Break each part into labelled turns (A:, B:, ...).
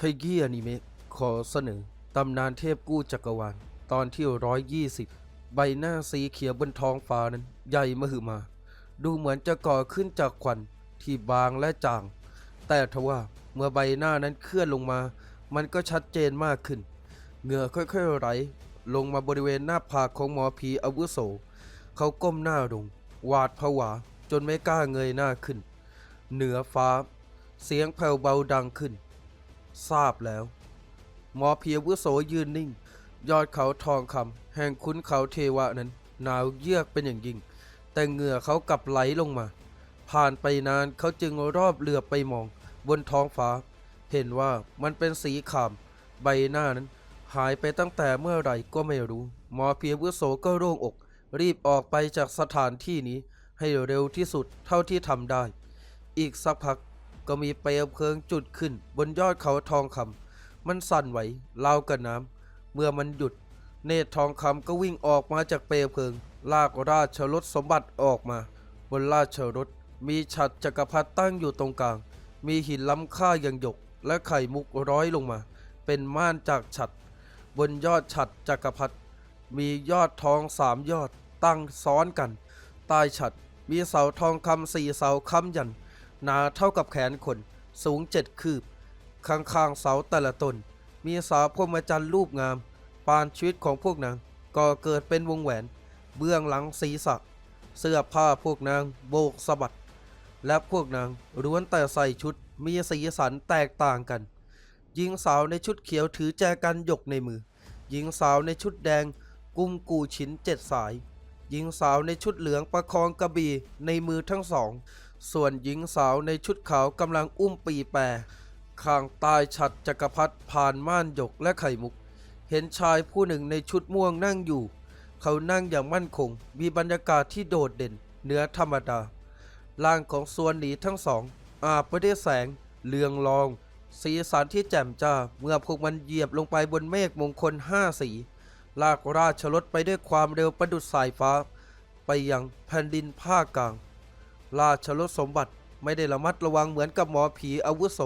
A: ไคกี้อนิเมะขอเสนอตำนานเทพกู้จักรวาล ตอนที่ร้อยยี่สิบใบหน้าสีเขียวบนท้องฟ้านั้น ใหญ่มหึมา ดูเหมือนจะก่อขึ้นจากควันที่บางและจาง แต่ทว่าเมื่อใบหน้านั้นเคลื่อนลงมา มันก็ชัดเจนมากขึ้น เหงื่อค่อยๆไหลลงมาบริเวณหน้าผากของหมอผีอาวุโส เขาก้มหน้าลงหวาดผวาจนไม่กล้าเงยหน้าขึ้น เหนือฟ้า เสียงแผ่วเบาดังขึ้น ทราบแล้ว หมอเพียวุโสยืนนิ่ง ยอดเขาทองคำแห่งคุ้นเขาเทวะนั้น หนาวเยือกเป็นอย่างยิ่ง แต่เหงื่อเขากลับไหลลงมา ผ่านไปนานเขาจึงรอบเรือไปมอง บนท้องฟ้า เห็นว่ามันเป็นสีขาม ใบหน้านั้น หายไปตั้งแต่เมื่อไหร่ก็ไม่รู้ หมอเพียวุโสก็โล่งอก รีบออกไปจากสถานที่นี้ให้เร็วที่สุดเท่าที่ทำได้ อีกสักพัก ก็มีเปลวเพลิงจุดขึ้นบนยอดเขาทองคำมันสั่นไหวราวกับน้ำเมื่อมันหยุด เนตรทองคำก็วิ่งออกมาจากเปลวเพลิง ลากราชรถสมบัติออกมา บนราชรถมีฉัดจักรพรรดิตั้งอยู่ตรงกลาง มีหินล้ำค่าอย่างหยก และไข่มุกร้อยลงมา เป็นม่านจากฉัด บนยอดฉัดจักรพรรดิมียอดทองสามยอดตั้งซ้อนกัน ใต้ฉัดมีเสาทองคำสี่เสาค้ำยัน หนาเท่ากับแขนคน สูงเจ็ดคืบ ข้างๆเสาแต่ละตน มีสาวพรมจันทร์รูปงาม ปานชีวิตของพวกนางก็เกิดเป็นวงแหวน เบื้องหลังศีรษะ เสื้อผ้าพวกนางโบกสะบัด และพวกนางล้วนแต่ใส่ชุดมีสีสันแตกต่างกัน หญิงสาวในชุดเขียวถือแจกันหยกในมือ หญิงสาวในชุดแดงกุมกูฉินเจ็ดสาย หญิงสาวในชุดเหลืองประคองกระบี่ในมือทั้งสอง ส่วนหญิงสาวในชุดขาวกำลังอุ้มปีแปรข้างใต้ฉัดจักรพรรดิผ่านม่านหยกและไข่มุก เห็นชายผู้หนึ่งในชุดม่วงนั่งอยู่ เขานั่งอย่างมั่นคง มีบรรยากาศที่โดดเด่นเหนือธรรมดา ร่างของส่วนหนีทั้งสอง อาบไปด้วยแสง เลืองรอง สีสันที่แจ่มจ้า เมื่อพวกมันเหยียบลงไปบนเมฆมงคลห้าสี ลากราชรถไปด้วยความเร็วประดุดสายฟ้า ไปยังแผ่นดินภาคกลาง ราชรถสมบัติไม่ได้ระมัดระวังเหมือนกับหมอผีอาวุโส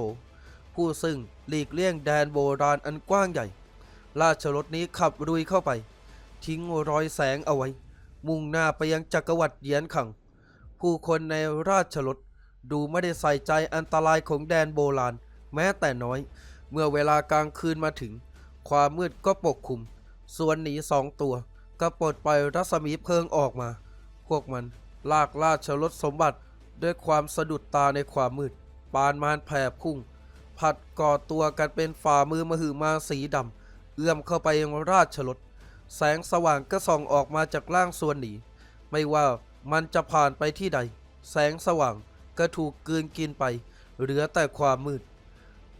A: ผู้ซึ่งหลีกเลี่ยงแดนโบราณอันกว้างใหญ่ ราชรถนี้ขับรุยเข้าไป ทิ้งรอยแสงเอาไว้ มุ่งหน้าไปยังจักรวรรดิเยียนขัง ผู้คนในราชรถดูไม่ได้ใส่ใจอันตรายของแดนโบราณ แม้แต่น้อย เมื่อเวลากลางคืนมาถึง ความมืดก็ปกคลุม ส่วนหนีสองตัว ก็ปลดปล่อยรัศมีเพลิงออกมา พวกมัน ลากราชรถสมบัติด้วยความสะดุดตาในความมืด ปานมานแผ่พุ่ง ผัดก่อตัวกันเป็นฝ่ามือมหึมาสีดำเอื้อมเข้าไปยังราชรถแสงสว่างก็ส่องออกมาจากร่างส่วนหนี ไม่ว่ามันจะผ่านไปที่ใด แสงสว่างก็ถูกกลืนกินไป เหลือแต่ความมืด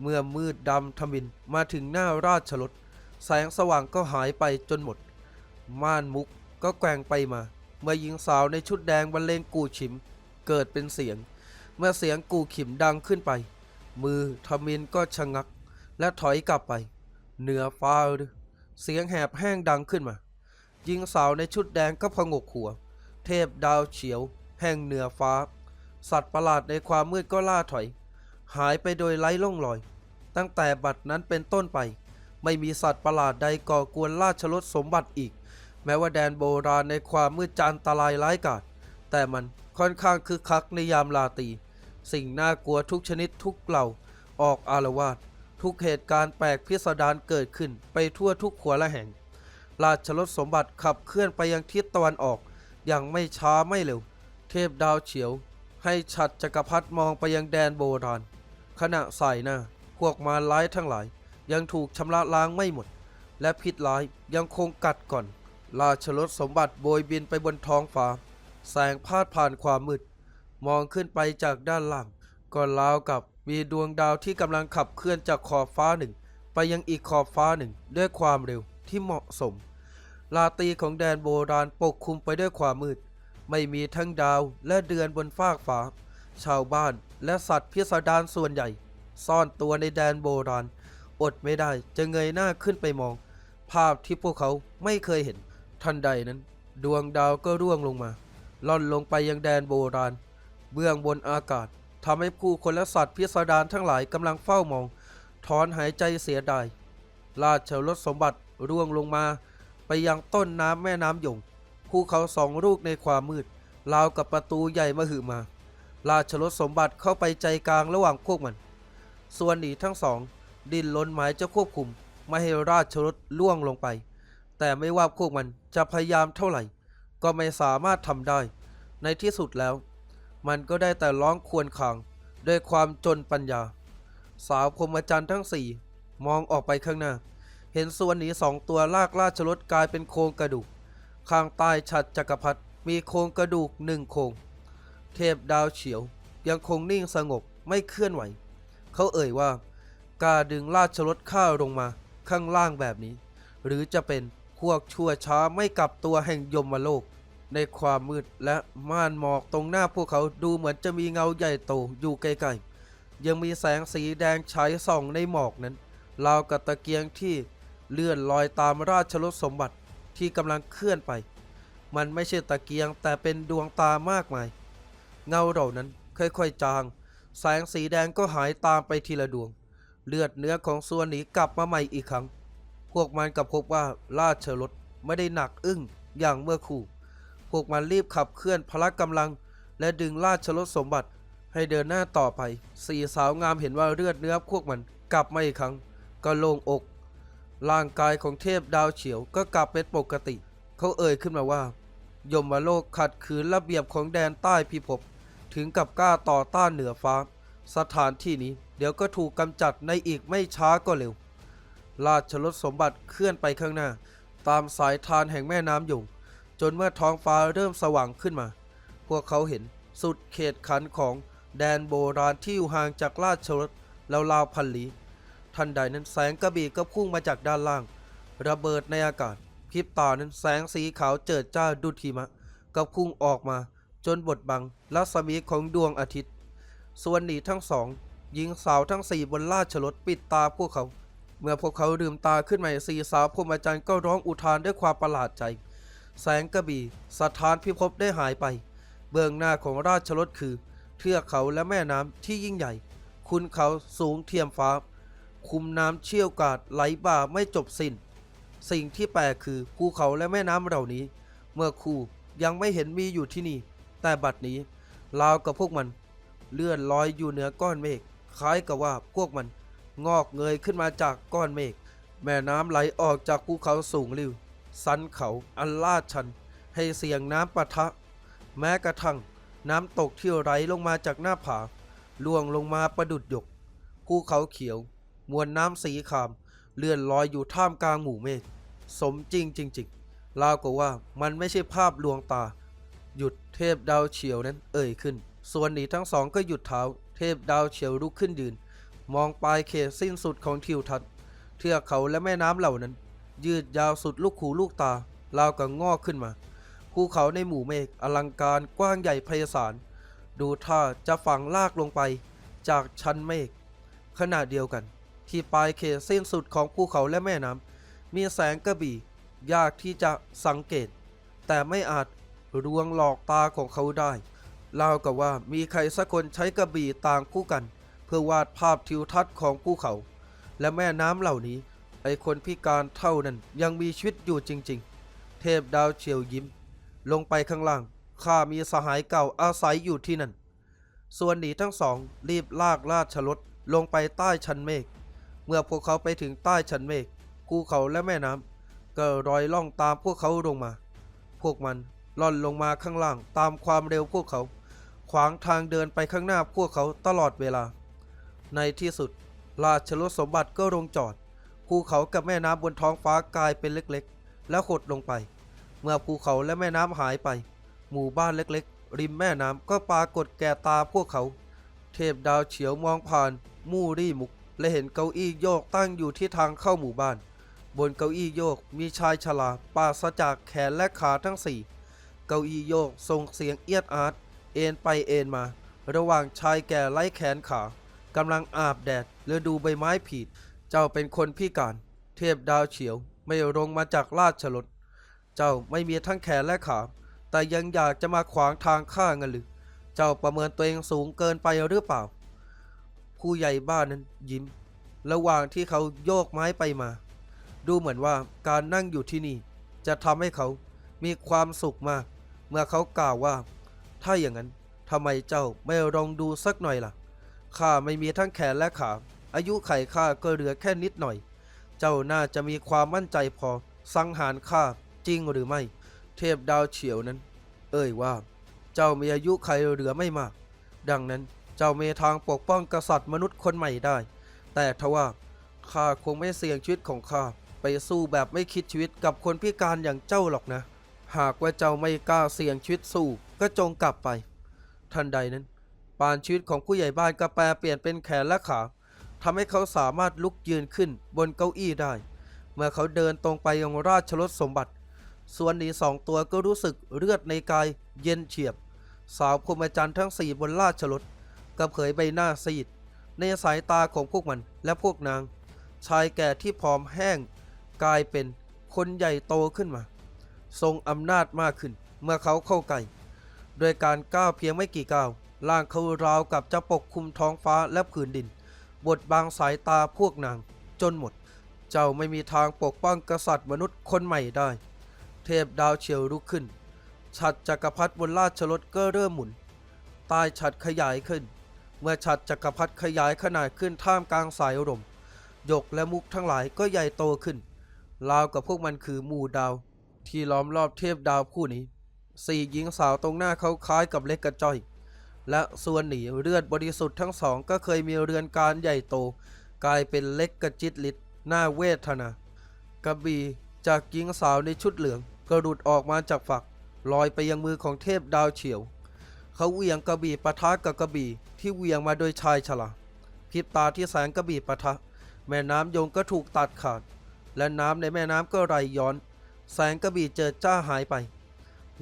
A: เมื่อมืดดำทมินมาถึงหน้าราชรถแสงสว่างก็หายไปจนหมด ม่านมุกก็แกว่งไปมา เมื่อหญิงสาวในชุดแดงบรรเลงกูฉิม เกิดเป็นเสียง เมื่อเสียงกูขิมดังขึ้นไป มือทมินก็ชะงัก และถอยกลับไป เหนือฟ้าเสียงแหบแห้งดังขึ้นมาหญิงสาวในชุดแดงก็พงกหัว เทพดาวเฉียว แห่งเหนือฟ้า สัตว์ประหลาดในความมืดก็ล่าถอย หายไปโดยไร้ร่องรอย ตั้งแต่บัดนั้นเป็นต้นไป ไม่มีสัตว์ประหลาดใดก่อกวนราชรถสมบัติอีก แม้ว่าแดนโบราณในความมืดจานตรายร้ายกาจแต่มันค่อนข้างคึกคักในยามลาตรีสิ่งน่ากลัวทุกชนิดทุกเหล่าออกอารวาสทุกเหตุการณ์แปลกพิสดารเกิดขึ้นไปทั่วทุกขัวละแห่ง ราชรถสมบัติขับเคลื่อนไปยังทิศตะวันออก อย่างไม่ช้าไม่เร็ว เทพดาวเฉียว ให้ฉัดจักรพรรดิมองไปยังแดนโบราณขณะสายหน้าพวกมารร้ายทั้งหลาย ยังถูกชำระล้างไม่หมด และพิษร้ายยังคงกัดก่อน ราชรถสมบัติโบยบินไปบนท้องฟ้า แสงพาดผ่านความมืด มองขึ้นไปจากด้านล่างก็ราวกับมีดวงดาวที่กำลังขับเคลื่อนจากขอบฟ้าหนึ่ง ไปยังอีกขอบฟ้าหนึ่ง ด้วยความเร็วที่เหมาะสม ลาตีของแดนโบราณปกคลุมไปด้วยความมืด ไม่มีทั้งดาวและเดือนบนฟากฟ้า ชาวบ้านและสัตว์พิสดารส่วนใหญ่ ซ่อนตัวในแดนโบราณ อดไม่ได้จะเงยหน้าขึ้นไปมอง ภาพที่พวกเขาไม่เคยเห็น ทันใดนั้น ดวงดาวก็ร่วงลงมา ล่อนลงไปยังแดนโบราณ เบื้องบนอากาศทำให้ผู้คนและสัตว์พิสดารทั้งหลายกำลังเฝ้ามอง ถอนหายใจเสียดาย ราชรถสมบัติร่วงลงมา ไปยังต้นน้ำแม่น้ำหยงภูเขาสองลูกในความมืดราวกับประตูใหญ่มาหือมา ราชรถสมบัติเข้าไปใจกลางระหว่างพวกมัน ส่วนหนีทั้งสอง ดิ้นรนหมายจะควบคุม ไม่ให้ราชรถล่วงลงไป แต่ไม่ว่าพวกมันจะพยายามเท่าไหร่ ก็ไม่สามารถทำได้ ในที่สุดแล้ว มันก็ได้แต่ร้องควญครางด้วยความจนปัญญา สาวพรหมจรรย์ทั้งสี่มองออกไปข้างหน้า เห็นส่วนหนีสองตัวลากราชรถกลายเป็นโครงกระดูก ข้างใต้ฉัดจักรพรรดิมีโครงกระดูกหนึ่งโครง เทพดาวเฉียว ยังคงนิ่งสงบไม่เคลื่อนไหว เขาเอ่ยว่าการดึงราชรถข้าลงมาข้างล่างแบบนี้ หรือจะเป็น พวกชั่วช้าไม่กลับตัวแห่งยมโลก ในความมืดและม่านหมอกตรงหน้าพวกเขาดูเหมือนจะมีเงาใหญ่โตอยู่ไกลๆ ยังมีแสงสีแดงฉายส่องในหมอกนั้นราวกับตะเกียงที่เลื่อนลอยตามราชรถสมบัติที่กำลังเคลื่อนไป มันไม่ใช่ตะเกียงแต่เป็นดวงตามากมาย เงาเหล่านั้นค่อยๆจาง แสงสีแดงก็หายตามไปทีละดวง เลือดเนื้อของส่วนหนีกลับมาใหม่อีกครั้ง พวกมันกับพบว่าราชรถไม่ได้หนักอึ้งอย่างเมื่อคู่พวกมันรีบขับเคลื่อนพละกำลัง และดึงราชรถสมบัติให้เดินหน้าต่อไป สี่สาวงามเห็นว่าเลือดเนื้อพวกมันกลับมาอีกครั้งก็โล่งอก ร่างกายของเทพดาวเฉียวก็กลับเป็นปกติ เขาเอ่ยขึ้นมาว่า ยมโลกขัดขืนระเบียบของแดนใต้พิภพถึงกับกล้าต่อต้านเหนือฟ้า สถานที่นี้ เดี๋ยวก็ถูกกำจัดในอีกไม่ช้าก็เร็ว ราชรถสมบัติเคลื่อนไปข้างหน้า ตามสายทานแห่งแม่น้ำยงจนเมื่อท้องฟ้าเริ่มสว่างขึ้นมา พวกเขาเห็นสุดเขตขันของแดนโบราณที่อยู่ห่างจากราชรถแล้วราวๆพันลี้ทันใดนั้นแสงกระบี่ก็พุ่งมาจากด้านล่าง ระเบิดในอากาศพริบตานั้นแสงสีขาวเจิดจ้าดุจหิมะ ก็พุ่งออกมาจนบดบังรัศมีของดวงอาทิตย์ ส่วนหนีทั้งสองหญิงสาวทั้งสี่บนราชรถปิดตาพวกเขา เมื่อพวกเขาลืมตาขึ้นมาสีสาวพรหมจรรย์ก็ร้องอุทานด้วยความประหลาดใจ แสงกระบี่สถานพิภพได้หายไป เบื้องหน้าของราชรถคือ เทือกเขาและแม่น้ำที่ยิ่งใหญ่ คุณเขาสูงเทียมฟ้า คุมน้ำเชี่ยวกาดไหลบ่าไม่จบสิน้น สิ่งที่แปลกคือภูเขาและแม่น้ำเหล่านี้ เมื่อคู่ยังไม่เห็นมีอยู่ที่นี่ แต่บัดนี้ราวกับพวกมัน เลื่อนลอยอยู่เหนือก้อนเมฆคล้ายกับว่าพวกมัน งอกเงยขึ้นมาจากก้อนเมฆแม่น้ำไหลออกจากภูเขาสูงริวสันเขาอันลาดชัน ให้เสียงน้ำปะทะ แม้กระทั่งน้ำตกที่ไหลลงมาจากหน้าผาล่วงลงมาประดุดหยกภูเขาเขียว มวลน้ำสีขาม เลื่อนลอยอยู่ท่ามกลางหมู่เมฆสมจริงจริงๆราวกับว่ามันไม่ใช่ภาพลวงตา หยุดเทพดาวเฉียวนั้นเอ่ยขึ้น ส่วนหนีทั้งสองก็หยุดเท้า เทพดาวเฉียวลุกขึ้นยืน มองปลายเขตสิ้นสุดของทิวทัศน์เทือกเขาและแม่น้ำเหล่านั้น ยืดยาวสุดลูกหูลูกตาราวกับงอกขึ้นมาภูเขาในหมู่เมฆอลังการกว้างใหญ่ไพศาลดูท่าจะฝังลากลงไปจากชั้นเมฆขณะเดียวกัน ที่ปลายเขตสิ้นสุดของภูเขาและแม่น้ำมีแสงกระบี่ยากที่จะสังเกต แต่ไม่อาจลวงหลอกตาของเขาได้ราวกับว่ามีใครสักคนใช้กระบี่ต่างคู่กัน พื่อวาดภาพทิวทัศน์ของภูเขา และแม่น้ำเหล่านี้ ไอคนพิการเท่านั้นยังมีชีวิตอยู่จริง ๆ เทพดาวเฉียวยิ้ม ลงไปข้างล่างข้ามีสหายเก่าอาศัยอยู่ที่นั่น ส่วนหนีทั้งสองรีบลากราชรถลงไปใต้ชั้นเมฆ เมื่อพวกเขาไปถึงใต้ชั้นเมฆภูเขาและแม่น้ำก็รอยล่องตามพวกเขาลงมา พวกมันล่อนลงมาข้างล่างตามความเร็วพวกเขา ขวางทางเดินไปข้างหน้าพวกเขาตลอดเวลา ในที่สุด ราชรถสมบัติก็ลงจอด ภูเขากับแม่น้ำบนท้องฟ้ากลายเป็นเล็กๆ แล้วหดลงไป เมื่อภูเขาและแม่น้ำหายไป หมู่บ้านเล็กๆ ริมแม่น้ำก็ปรากฏแก่ตาพวกเขา เทพดาวเฉียวมองผ่าน มู่รี่มุก และเห็นเก้าอี้โยกตั้งอยู่ที่ทางเข้าหมู่บ้าน บนเก้าอี้โยกมีชายชราปราศจากแขนและขาทั้งสี่เก้าอี้โยกส่งเสียงเอียดอาร์ตเอ็นไปเอ็นมา ระหว่างชายแก่ไร้แขนขา กำลังอาบแดดและดูใบไม้ผลิเจ้าเป็นคนพิการ เทพดาวเฉียวไม่ลงมาจากราชรถเจ้าไม่มีทั้งแขนและขา แต่ยังอยากจะมาขวางทางข้างันหรือ เจ้าประเมินตัวเองสูงเกินไปหรือเปล่า ผู้ใหญ่บ้านนั้นยิ้ม ระหว่างที่เขาโยกไม้ไปมา ดูเหมือนว่าการนั่งอยู่ที่นี่ จะทำให้เขามีความสุขมาก เมื่อเขากล่าวว่า ถ้าอย่างนั้นทำไมเจ้าไม่ลองดูสักหน่อยล่ะ ข้าไม่มีทั้งแขนและขา อายุไขข้าก็เหลือแค่นิดหน่อย เจ้าน่าจะมีความมั่นใจพอ สังหารข้าจริงหรือไม่ เทพดาวเฉียวนั้น เอ่ยว่า เจ้ามีอายุไขเหลือไม่มาก ดังนั้นเจ้ามีทางปกป้องกษัตริย์มนุษย์คนใหม่ได้ แต่ทว่าข้าคงไม่เสี่ยงชีวิตของข้าไปสู้แบบไม่คิดชีวิตกับคนพิการอย่างเจ้าหรอกนะ หากว่าเจ้าไม่กล้าเสี่ยงชีวิตสู้ก็จงกลับไป ทันใดนั้น ปานชีวิตของผู้ใหญ่บ้านก็แปลเปลี่ยนเป็นแขนและขาทำให้เขาสามารถลุกยืนขึ้นบนเก้าอี้ได้ เมื่อเขาเดินตรงไปยังราชรถสมบัติ ส่วนหนีสองตัวก็รู้สึกเลือดในกายเย็นเฉียบ สาวพรหมจันทร์ทั้งสี่บนราชรถก็เผยใบหน้าซีด ในสายตาของพวกมันและพวกนาง ชายแก่ที่ผอมแห้ง กลายเป็นคนใหญ่โตขึ้นมา ทรงอำนาจมากขึ้นเมื่อเขาเข้าใกล้โดยการก้าวเพียงไม่กี่ก้าว ร่างเขาราวกับจะปกคลุมท้องฟ้าและผืนดิน บดบังสายตาพวกนาง จนหมด เจ้าไม่มีทางปกป้องกษัตริย์มนุษย์คนใหม่ได้ เทพดาวเฉียวลุกขึ้น ฉัดจักรพรรดิบนราชรถก็เริ่มหมุนใต้ฉัดขยายขึ้น เมื่อฉัดจักรพรรดิขยายขนาดขึ้นท่ามกลางสายลมหยกและมุกทั้งหลายก็ใหญ่โตขึ้น ราวกับพวกมันคือหมู่ดาว ที่ล้อมรอบเทพดาวผู้นี้ สี่หญิงสาวตรงหน้าเขาคล้ายกับเล็กกระจ้อย และส่วนหนีเลือดบริสุทธิ์ทั้งสองก็เคยมีเรือนการใหญ่โต กลายเป็นเล็กกระจิตลิดหน้าเวทนากระบี่จากหญิงสาวในชุดเหลืองก็หลุดออกมาจากฝักลอยไปยังมือของเทพดาวเฉียว เขาเวียงกระบี่ปะทะกับกระบี่ที่เวียงมาโดยชายฉลาดพริบตาที่แสงกระบี่ปะทะ แม่น้ำยงก็ถูกตัดขาด และน้ำในแม่น้ำก็ไหลย้อน แสงกระบี่เจิดจ้าหายไป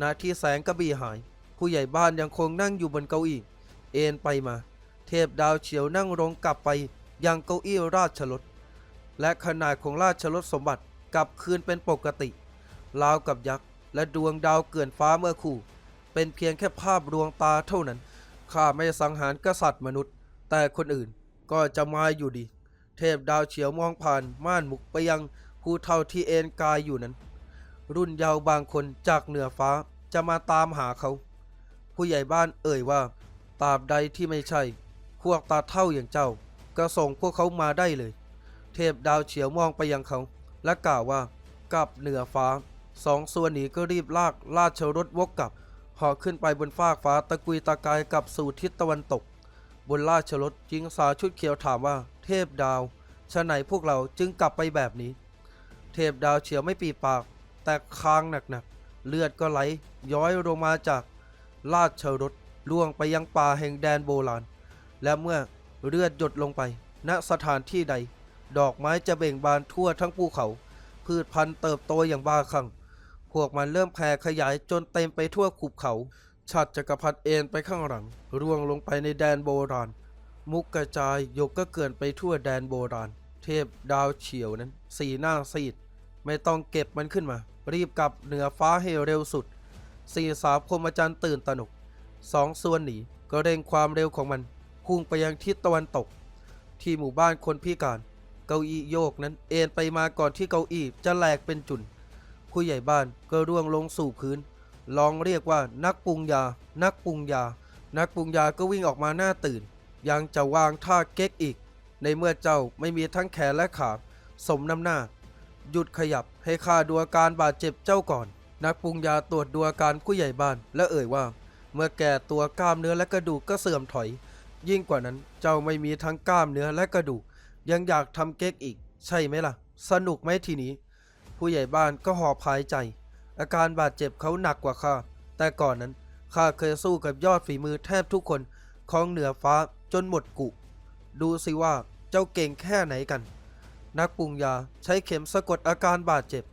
A: ณที่แสงกระบี่หาย ผู้ใหญ่บ้านยังคงนั่งอยู่บนเก้าอี้เอ็นไปมา เทพดาวเฉียวนั่งลงกลับไปยังเก้าอี้ราชรถและขนาดของราชรถสมบัติกลับคืนเป็นปกติราวกับยักษ์และดวงดาวเกลื่อนฟ้าเมื่อคู่ เป็นเพียงแค่ภาพดวงตาเท่านั้นข้าไม่สังหารกษัตริย์มนุษย์ แต่คนอื่นก็จะมาอยู่ดี เทพดาวเฉียวมองผ่านม่านหมุกไปยังผู้เท่าที่เอนกายอยู่นั้น รุ่นเยาว์บางคนจากเหนือฟ้าจะมาตามหาเขา ผู้ใหญ่บ้านเอ่ยว่าตราบใดที่ไม่ใช่ พวกตาเท่าอย่างเจ้า ก็ส่งพวกเขามาได้เลย เทพดาวเฉียวมองไปยังเขา และกล่าวว่ากลับเหนือฟ้าสองส่วนนี้ก็รีบลากราดชรถวกกลับหาะขึ้นไปบนฟากฟ้าตะกุยตะกายกลับสู่ทิศตะวันตก บนราดชรถหญิงสาวชุดเขียวถามว่า เทพดาวฉะไหนพวกเราจึงกลับไปแบบนี้ เทพดาวเฉียวไม่ปีปาก แต่คางหนักๆเลือดก็ไหลย้อยลงมาจาก ราชรถล่วงไปยังป่าแห่งแดนโบราณ และเมื่อเลือดหยดลงไป ณสถานที่ใด ดอกไม้จะเบ่งบานทั่วทั้งภูเขา พืชพันธุ์เติบโตอย่างบ้าคลั่งพวกมันเริ่มแผ่ขยายจนเต็มไปทั่วขุบเขาฉัดจักรพรรดิเอ็นไปข้างหลัง ร่วงลงไปในแดนโบราณ มุกกระจายยกก็เกินไปทั่วแดนโบราณ เทพดาวเฉียวนั้น สีหน้าซีด ไม่ต้องเก็บมันขึ้นมา รีบกลับเหนือฟ้าให้เร็วสุด สี่สาวพรมจันทร์ตื่นตระหนกสองส่วนหนีก็เร่งความเร็วของมันพุ่งไปยังทิศตะวันตก ที่หมู่บ้านคนพิการ เก้าอี้โยกนั้นเอ็นไปมาก่อนที่เก้าอี้จะแหลกเป็นจุนผู้ใหญ่บ้านก็ร่วงลงสู่พื้น ลองเรียกว่านักปรุงยา นักปรุงยา นักปรุงยาก็วิ่งออกมาหน้าตื่น ยังจะวางท่าเก๊กอีก ในเมื่อเจ้าไม่มีทั้งแขนและขา สมน้ำหน้า หยุดขยับให้ข้าดูอาการบาดเจ็บเจ้าก่อน นักปรุงยาตรวจดูอาการผู้ใหญ่บ้าน และเอ่ยว่า เมื่อแก่ตัวกล้ามเนื้อและกระดูกก็เสื่อมถอย ยิ่งกว่านั้นเจ้าไม่มีทั้งกล้ามเนื้อและกระดูก ยังอยากทำเก๊กอีก ใช่ไหมล่ะ สนุกไหมทีนี้ ผู้ใหญ่บ้านก็หอบหายใจ อาการบาดเจ็บเขาหนักกว่าข้าแต่ก่อนนั้นข้าเคยสู้กับยอดฝีมือแทบทุกคนของเหนือฟ้าจนหมดกุ ดูสิว่าเจ้าเก่งแค่ไหนกัน นักปรุงยาใช้เข็มสะกดอาการบาดเจ็บ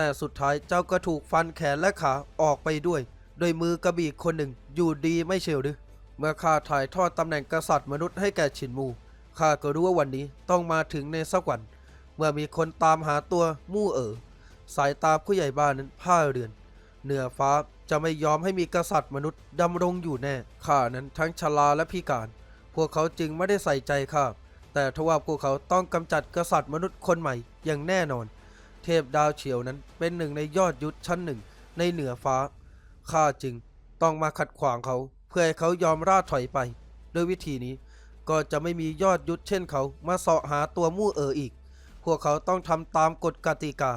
A: แต่สุดท้ายเจ้าก็ถูกฟันแขนและขาออกไปด้วย โดยมือกระบี่คนหนึ่งอยู่ดีไม่เชียวหรือเมื่อข้าถ่ายทอดตำแหน่งกษัตริย์มนุษย์ให้แก่ฉินมูข้าก็รู้ว่าวันนี้ต้องมาถึงในสักวัน เมื่อมีคนตามหาตัวมู่เอ๋อสายตาผู้ใหญ่บ้านนั้นผ้าเรือน เหนือฟ้าจะไม่ยอมให้มีกษัตริย์มนุษย์ดำรงอยู่แน่ข้านั้นทั้งชราและพิการ พวกเขาจึงไม่ได้ใส่ใจข้าแต่ทว่าพวกเขาต้องกำจัดกษัตริย์มนุษย์คนใหม่อย่างแน่นอน เทพดาวเฉียวนั้นเป็นหนึ่งในยอดยุทธชั้นหนึ่งในเหนือฟ้า ข้าจึงต้องมาขัดขวางเขา เพื่อให้เขายอมราถอยไปด้วยวิธีนี้ก็จะไม่มียอดยุทธเช่นเขามาเสาะหาตัวมู่เอ๋ออีก พวกเขาต้องทำตามกฎกติกา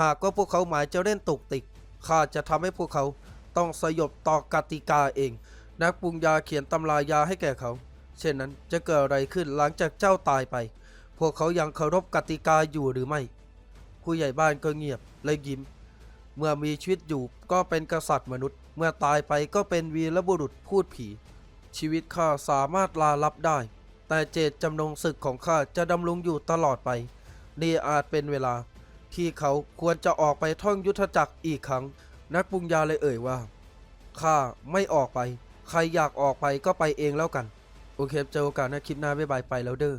A: หากว่าพวกเขาหมายจะเล่นตุกติกข้าจะทำให้พวกเขาต้องสยบต่อกติกาเอง นักปรุงยาเขียนตำรายาให้แก่เขา เช่นนั้นจะเกิดอะไรขึ้นหลังจากเจ้าตายไป พวกเขายังเคารพกติกาอยู่หรือไม่ ผู้ใหญ่บ้านก็เงียบและยิ้ม เมื่อมีชีวิตอยู่ก็เป็นกษัตริย์มนุษย์ เมื่อตายไปก็เป็นวีรบุรุษพูดผี ชีวิตข้าสามารถลาลับได้ แต่เจตจำนงศึกของข้าจะดำรงอยู่ตลอดไป นี่อาจเป็นเวลา ที่เขาควรจะออกไปท่องยุทธจักรอีกครั้ง นักปรุงยาเลยเอ่ยว่าข้าไม่ออกไป ใครอยากออกไปก็ไปเองแล้วกัน โอเคเจอโอกาสนะคลิปหน้าบ๊ายบายไปแล้วเด้อ